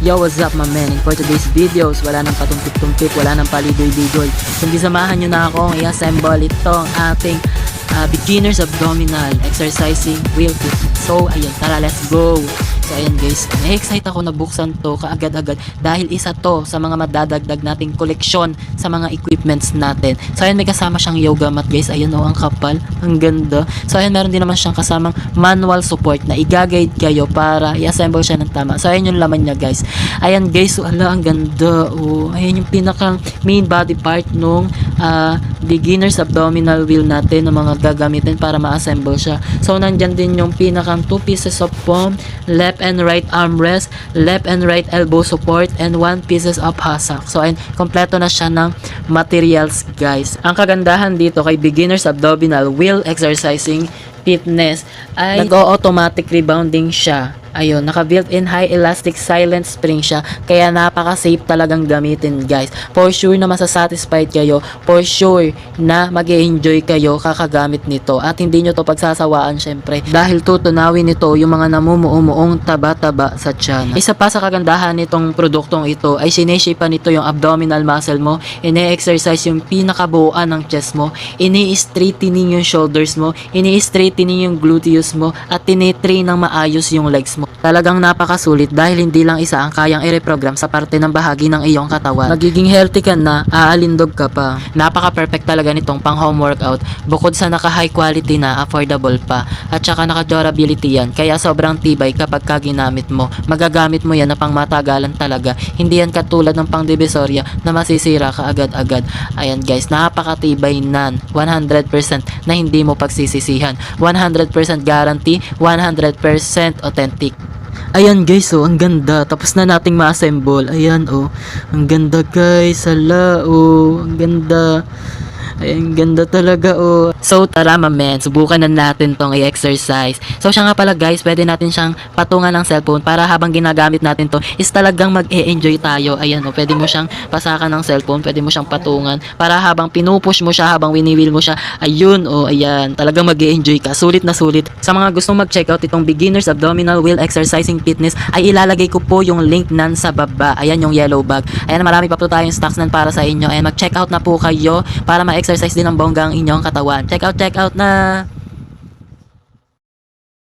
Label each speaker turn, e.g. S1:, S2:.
S1: Yo, what's up my man? And for today's videos, wala nang patumpik-tumpik, wala nang paligoy-ligoy. Kundi samahan nyo na akong i-assemble itong ating ah, beginner's abdominal exercising wheel fitness. So, ayun, tara, let's go! So, ayun guys, na-excite ako na buksan to kaagad-agad dahil isa to sa mga madadagdag nating koleksyon sa mga equipments natin. So, ayun, may kasama siyang yoga mat guys. Ayun oh, ang kapal. Ang ganda. So, ayun, meron din naman siyang kasamang manual support na i-guide kayo para i-assemble siya ng tama. So, ayun yung laman niya guys. Ayan guys, so, ala, ang ganda. Oh, ayun yung pinakang main body part nung ah, beginner's abdominal wheel natin na mga gagamitin para ma-assemble siya. So, nandyan din yung pinakang two pieces of foam, left and right armrest, left and right elbow support, and one pieces of hassock. So, ayun, kompleto na siya ng materials, guys. Ang kagandahan dito kay beginner's abdominal wheel exercising fitness ay nag-automatic rebounding siya. Ayun, naka built-in high elastic silent spring siya. Kaya napaka-safe talagang gamitin, guys. For sure na masasatisfied kayo. For sure na mag enjoy kayo kakagamit nito. At hindi nyo to pagsasawaan, syempre. Dahil tutunawin nito yung mga namumuumuong taba-taba sa tiyan. Isa pa sa kagandahan nitong produktong ito ay sineshape nito yung abdominal muscle mo. Ine-exercise yung pinakabuuan ng chest mo. Ini-straightening yung shoulders mo. Ini-straightening yung gluteus mo. At tinitrain ng maayos yung legs mo. Talagang napakasulit dahil hindi lang isa ang kayang i-reprogram sa parte ng bahagi ng iyong katawan. Magiging healthy ka na, aalindog ka pa. Napaka-perfect talaga nitong pang home workout. Bukod sa naka-high quality na, affordable pa. At saka naka-durability yan. Kaya sobrang tibay kapag ka ginamit mo. Magagamit mo yan na pang matagalan talaga. Hindi yan katulad ng pang divisoria na masisira ka agad-agad. Ayan guys, napakatibay nan. 100% na hindi mo pagsisisihan. 100% guarantee, 100% authentic. Ayan guys, oh, ang ganda. Tapos na nating ma-assemble. Ayan, oh. Ang ganda guys. Hala, oh. Ang ganda. Ayan, ganda talaga, oh. So, tara, men. Subukan na natin tong i-exercise. So, siya nga pala, guys, pwede natin siyang patungan ng cellphone para habang ginagamit natin to is talagang mag-e-enjoy tayo. Ayan, oh. Pwede mo siyang pasakan ng cellphone. Pwede mo siyang patungan para habang pinupush mo siya, habang winiwil mo siya, ayun, oh, ayan. Talagang mag-e-enjoy ka. Sulit na sulit. Sa mga gustong mag-check out itong beginner's abdominal wheel exercising fitness, ay ilalagay ko po yung link nan sa baba. Ayan, yung yellow bag. Ayan, marami pa po tayong stocks nan para sa inyo. Ayan, mag-check out na po kayo para ma-exercise din ng bongga ang inyong katawan. Check out, check out na!